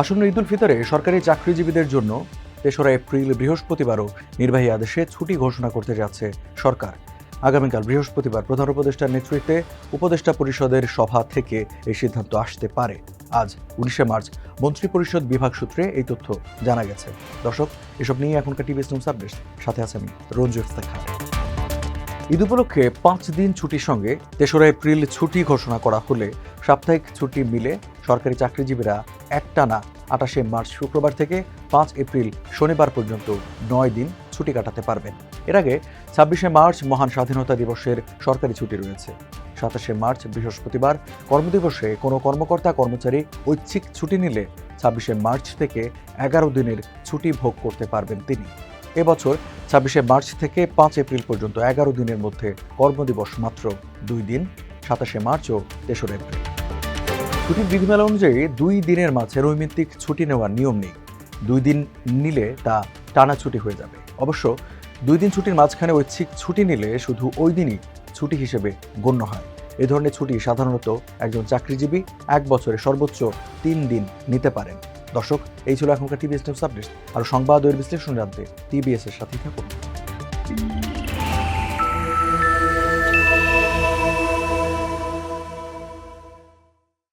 আসন্ন ঈদুল ফিতরে সরকারি চাকরিজীবীদের জন্য তেসরা এপ্রিল বৃহস্পতিবারও নির্বাহী আদেশে ছুটি ঘোষণা করতে যাচ্ছে সরকার। আগামীকাল বৃহস্পতিবার প্রধান উপদেষ্টার নেতৃত্বে উপদেষ্টা পরিষদের সভা থেকে এই সিদ্ধান্ত আসতে পারে। আজ উনিশে মার্চ মন্ত্রিপরিষদ বিভাগ সূত্রে এই তথ্য জানা গেছে। দর্শক, এসব নিয়ে এখনকার টিভিএস নিউজ আপডেট সাথে আছে আমি, রঞ্জু ইফতার খান ঈদ উপলক্ষে পাঁচ দিন ছুটির সঙ্গে তেসরা এপ্রিল ছুটি ঘোষণা করা হলে সাপ্তাহিক ছুটি মিলে সরকারি চাকরিজীবীরা একটানা আটাশে মার্চ শুক্রবার থেকে পাঁচ এপ্রিল শনিবার পর্যন্ত নয় দিন ছুটি কাটাতে পারবেন। এর আগে ছাব্বিশে মার্চ মহান স্বাধীনতা দিবসের সরকারি ছুটি রয়েছে। সাতাশে মার্চ বৃহস্পতিবার কর্মদিবসে কোনো কর্মকর্তা, কর্মচারী ঐচ্ছিক ছুটি নিলে ছাব্বিশে মার্চ থেকে এগারো দিনের ছুটি ভোগ করতে পারবেন তিনি। এবছর ছাব্বিশে মার্চ থেকে পাঁচ এপ্রিল পর্যন্ত এগারো দিনের মধ্যে কর্মদিবস মাত্র দুই দিন, সাতাশে মার্চ ও তেসরা এপ্রিল। ছুটির বিধিমালা অনুযায়ী দুই দিনের মাঝে নৈমিত্তিক ছুটি নেওয়ার নিয়ম নেই। দুই দিন নিলে তা টানা ছুটি হয়ে যাবে। অবশ্য দুই দিন ছুটির মাঝখানে ঐচ্ছিক ছুটি নিলে শুধু ওই দিনই ছুটি হিসেবে গণ্য হয়। এ ধরনের ছুটি সাধারণত একজন চাকরিজীবী এক বছরে সর্বোচ্চ তিন দিন নিতে পারেন। দর্শক, এই ছিল এখনকার টিভিএস নিউজ আপডেট আর সংবাদ ও বিশ্লেষণ জানতে টিভিএস এর সাথেই থাকুন।